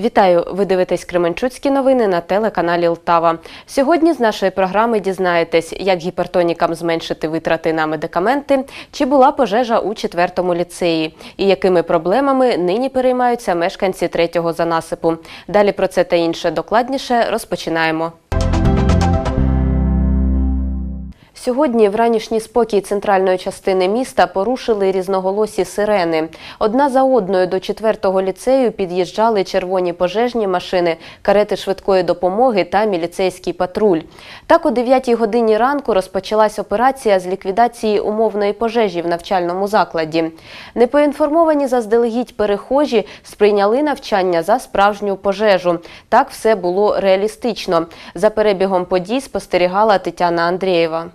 Вітаю! Ви дивитесь Кременчуцькі новини на телеканалі Лтава. Сьогодні з нашої програми дізнаєтесь, як гіпертонікам зменшити витрати на медикаменти, чи була пожежа у четвертому ліцеї, і якими проблемами нині переймаються мешканці третього занасипу. Далі про це та інше докладніше розпочинаємо. Сьогодні в ранішній спокій центральної частини міста порушили різноголосі сирени. Одна за одною до четвертого ліцею під'їжджали червоні пожежні машини, карети швидкої допомоги та міліцейський патруль. Так о 9-й годині ранку розпочалась операція з ліквідації умовної пожежі в навчальному закладі. Непоінформовані заздалегідь перехожі сприйняли навчання за справжню пожежу. Так все було реалістично. За перебігом подій спостерігала Тетяна Андрієва.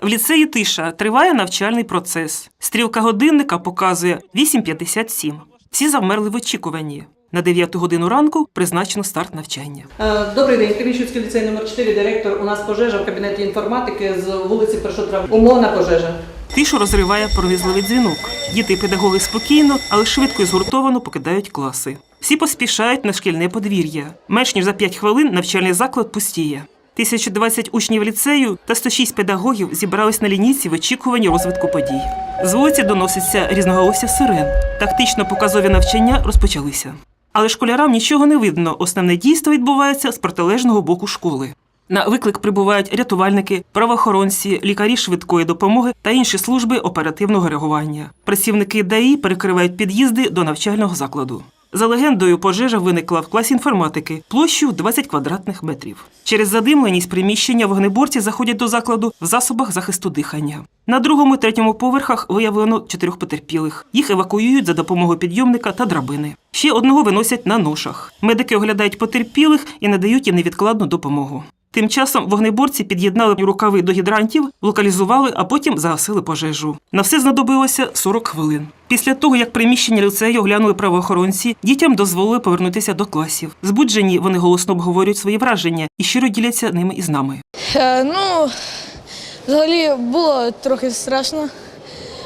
В ліцеї тиша триває навчальний процес. Стрілка годинника показує 8.57. Всі завмерли в очікуванні. На 9 годину ранку призначено старт навчання. Е, Добрий день, Кремінчуцький ліцей номер 4 директор. У нас пожежа в кабінеті інформатики з вулиці Першотрав. Умовна пожежа. Тишу розриває пронизливий дзвінок. Діти і педагоги спокійно, але швидко і згуртовано покидають класи. Всі поспішають на шкільне подвір'я. Менш ніж за 5 хвилин навчальний заклад пустіє. 1020 учнів ліцею та 106 педагогів зібрались на лінійці в очікуванні розвитку подій. З вулиці доноситься різноголосся сирен. Тактично показові навчання розпочалися. Але школярам нічого не видно. Основне дійство відбувається з протилежного боку школи. На виклик прибувають рятувальники, правоохоронці, лікарі швидкої допомоги та інші служби оперативного реагування. Працівники ДАІ перекривають під'їзди до навчального закладу. За легендою, пожежа виникла в класі інформатики площу 20 квадратних метрів. Через задимленість приміщення вогнеборці заходять до закладу в засобах захисту дихання. На другому і третьому поверхах виявлено чотирьох потерпілих. Їх евакуюють за допомогою підйомника та драбини. Ще одного виносять на ношах. Медики оглядають потерпілих і надають їм невідкладну допомогу. Тим часом вогнеборці під'єднали рукави до гідрантів, локалізували, а потім загасили пожежу. На все знадобилося 40 хвилин. Після того, як приміщення ліцею оглянули правоохоронці, дітям дозволили повернутися до класів. Збуджені вони голосно обговорюють свої враження і щиро діляться ними із нами. Е, ну, взагалі було трохи страшно,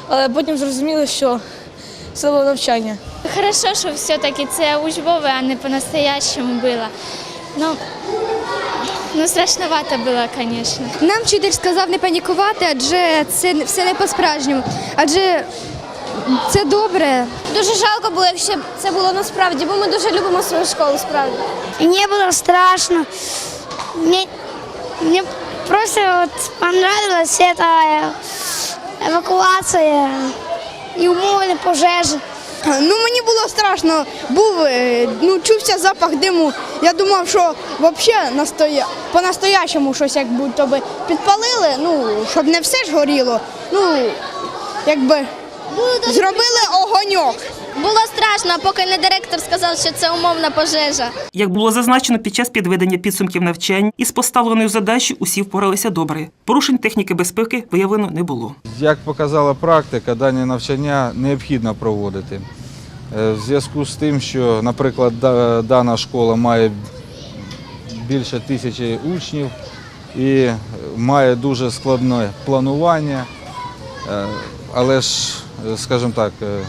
але потім зрозуміли, що це було навчання. Хорошо, що все-таки це учбове, а не по-настоящему було. Ну, ну страшновато було, звісно. Нам вчитель сказав не панікувати, адже це все не по-справжньому. Адже це добре. Дуже жалко було, якщо б це було насправді, бо ми дуже любимо свою школу справді. Мне было страшно. Мне, мне просто вот понравилась эта э, эвакуация и умовная пожежа. Ну мені було страшно. Був е, ну чувся запах диму. Я думав, що взагалі настоя... по-настоящему щось як будто би підпалили. Ну щоб не все ж горіло. Ну якби зробили огоньок. Було страшно, поки не директор сказав, що це умовна пожежа. Як було зазначено під час підведення підсумків навчань, із поставленою задачею усі впоралися добре. Порушень техніки безпеки виявлено не було. Як показала практика, дані навчання необхідно проводити. Е, В зв'язку з тим, що, наприклад, дана школа має більше тисячі учнів і має дуже складне планування, Е, але ж, скажімо так, е,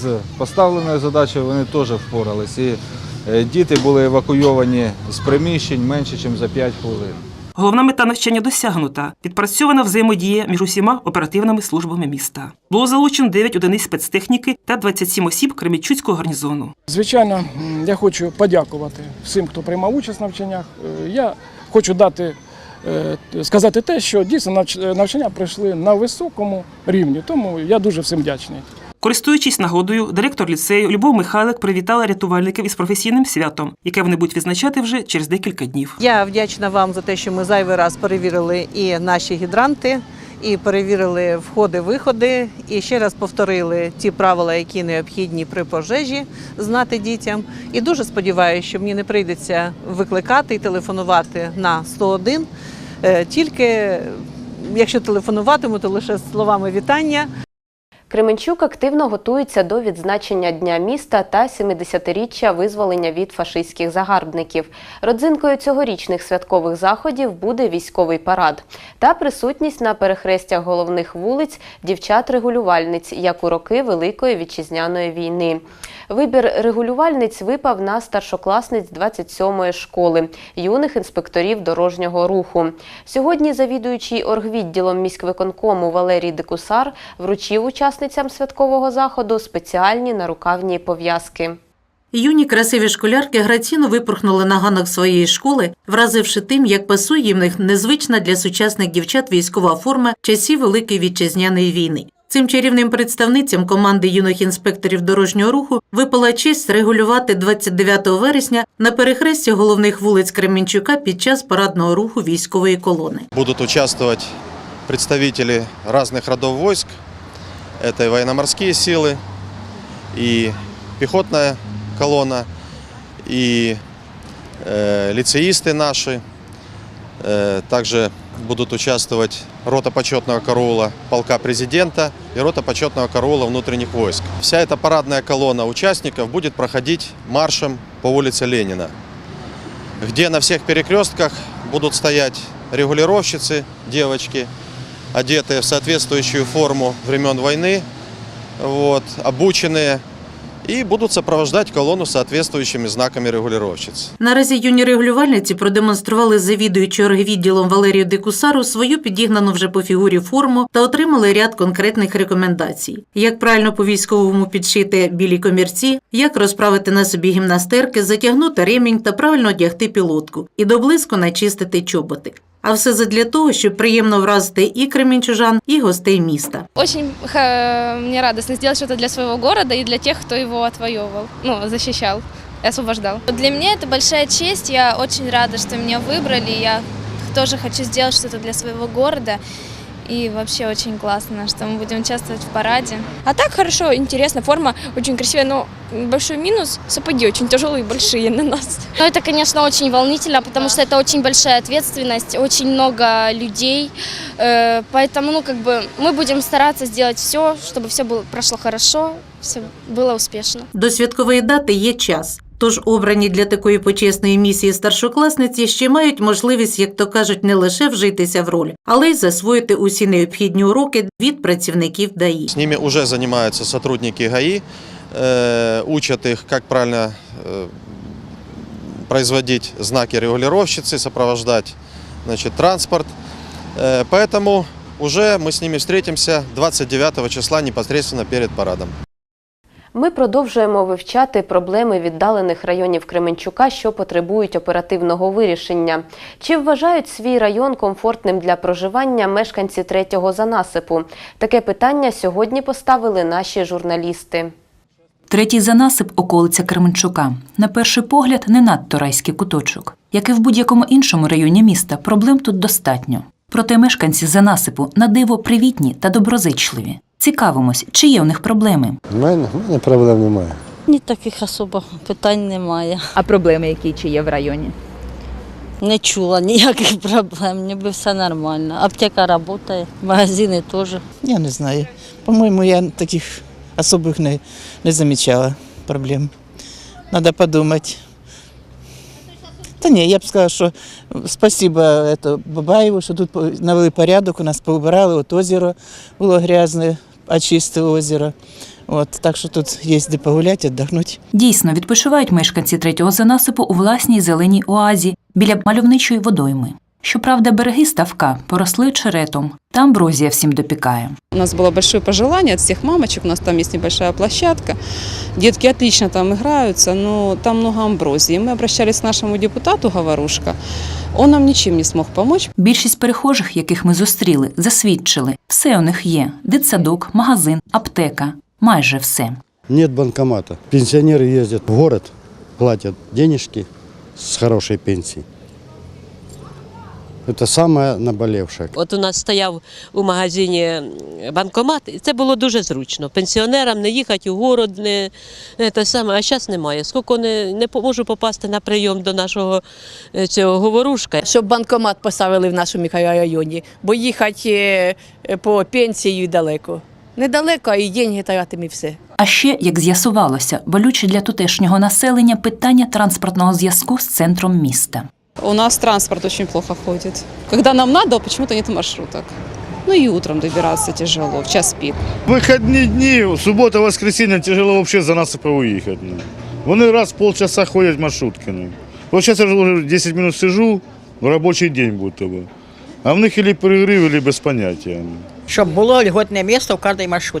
з поставленою задачею вони теж впорались. І е, діти були евакуйовані з приміщень менше, ніж за 5 хвилин. Головна мета навчання досягнута. Відпрацьована взаємодія між усіма оперативними службами міста. Було залучено 9 одиниць спецтехніки та 27 осіб Кремічуцького гарнізону. Звичайно, я хочу подякувати всім, хто приймав участь в навчаннях. Е, Я хочу дати е, сказати те, що дійсно навч- навчання пройшли на високому рівні. Тому я дуже всім вдячний. Користуючись нагодою, директор ліцею Любов Михайлик привітала рятувальників із професійним святом, яке вони будуть відзначати вже через декілька днів. Я вдячна вам за те, що ми зайвий раз перевірили і наші гідранти, і перевірили входи-виходи, і ще раз повторили ті правила, які необхідні при пожежі знати дітям. І дуже сподіваюся, що мені не прийдеться викликати і телефонувати на 101, е, тільки якщо телефонуватиму, то лише словами вітання. Кременчук активно готується до відзначення Дня міста та 70-річчя визволення від фашистських загарбників. Родзинкою цьогорічних святкових заходів буде військовий парад та присутність на перехрестях головних вулиць дівчат-регулювальниць, як у роки Великої вітчизняної війни. Вибір регулювальниць випав на старшокласниць 27-ї школи, юних інспекторів дорожнього руху. Сьогодні завідуючий оргвідділом міськвиконкому Валерій Декусар вручив учасницям святкового заходу спеціальні нарукавні пов'язки. Юні красиві школярки граційно випорхнули на ганок своєї школи, вразивши тим, як пасує їм них незвична для сучасних дівчат військова форма часів Великої вітчизняної війни. Цим чарівним представницям команди юних інспекторів дорожнього руху випала честь регулювати 29 вересня на перехресті головних вулиць Кременчука під час парадного руху військової колони. Будут участвовать представители разных родов войск. Это и военно-морские силы, и пехотная колонна, и э, лицеисты наши. Э, также будут участвовать рота почетного караула полка президента и рота почетного караула внутренних войск. Вся эта парадная колонна участников будет проходить маршем по улице Ленина где на всех перекрестках будут стоять регулировщицы, девочки, одетые в соответствующую форму времен войны, вот, обученные, и будут сопровождать колонну соответствующими знаками регулировщиц. Наразі юні регулювальниці продемонстрували завідуючи оргвідділом Валерію Декусару свою підігнану вже по фігурі форму та отримали ряд конкретних рекомендацій: як правильно по військовому підшити білі комірці, як розправити на собі гімнастерки, затягнути ремінь та правильно одягти пілотку і доблиску начистити чоботи. А все задля того, щоб приємно вразити і кремінчужан, і гостей міста. Очень ха, мне радостно сделать что-то для своего города и для тех, кто его отвоевывал, ну, защищал и освобождал. Для меня это большая честь. Я очень рада, что меня выбрали. Я тоже хочу сделать что-то для своего города. И вообще очень классно, что мы будем участвовать в параде. А так хорошо, интересно, форма очень красивая, но большой минус – сапоги очень тяжелые и большие на нас. Ну, это, конечно, очень волнительно, потому что это очень большая ответственность, очень много людей. Э, Поэтому, ну, как бы, мы будем стараться сделать все, чтобы все было, прошло хорошо, все было успешно. До святкової дати є час. Тож обрані для такої почесної місії старшокласниці ще мають можливість, як то кажуть, не лише вжитися в роль, але й засвоїти усі необхідні уроки від працівників ДАІ. С ними уже занимаются сотрудники ГАИ, э, учат их, как правильно э, производить знаки регулировщицы, сопровождать значит, транспорт. Э, поэтому уже мы с ними встретимся 29 числа непосредственно перед парадом. Ми продовжуємо вивчати проблеми віддалених районів Кременчука, що потребують оперативного вирішення. Чи вважають свій район комфортним для проживання мешканці третього занасипу? Таке питання сьогодні поставили наші журналісти. Третій занасип околиця Кременчука. На перший погляд, не надто райський куточок. Як і в будь-якому іншому районі міста, проблем тут достатньо. Проте мешканці занасипу на диво привітні та доброзичливі. Цікавимось, чи є у них проблеми. У мене, у мене проблем немає. Ні, таких особо питань немає. А проблеми, які чи є в районі? Не чула ніяких проблем, ніби все нормально. Аптека працює, магазини теж. Я не знаю. По-моему, я таких особых не, не замечала проблем. Надо подумать. Та ні, я б сказала, що спасибо это, Бабаєву, що тут навели порядок, у нас поубирали, от озеро було грязне, очистили озеро. От, так що тут є де погуляти, віддохнути. Дійсно, відпочивають мешканці третього занасипу у власній зеленій оазі біля мальовничої водойми. Щоправда, береги ставка поросли очеретом, та амброзія всім допікає. У нас было большое пожелание от всех мамочек, у нас там есть небольшая площадка, детки отлично там играются, но там много амброзии. Мы обращались к нашему депутату Говорушка, он нам нічим не смог помочь. Більшість перехожих, яких ми зустріли, засвідчили, все у них є: дитсадок, магазин, аптека, майже все. Нет банкомата. Пенсіонери їздять в город, платять денежки з хорошої пенсией. Это самое наболевшее. От у нас стояв у магазині банкомат, і це було дуже зручно. Пенсіонерам не їхати у город, не, не те саме, а зараз немає. Скільки не, не можу попасти на прийом до нашого е, цього говорушка. Щоб банкомат поставили в нашому мікрорайоні, бо їхати е, по пенсію далеко. Недалеко, а і деньги тратимо і все. А ще, як з'ясувалося, болюче для тутешнього населення питання транспортного зв'язку з центром міста. У нас транспорт очень плохо ходит. Когда нам надо, почему-то нет маршруток. Ну и утром добираться тяжело, в час пик. Вихідні дні, субота, воскресенье тяжело взагалі за насипи виїхати. ну. Вони раз в полчаса ходять маршрутки. Ну. От зараз я вже 10 минут сижу, робочий день будто би. А в них или перегрів, или без поняття. ну. Щоб було льготне місце в кожній маршрутці.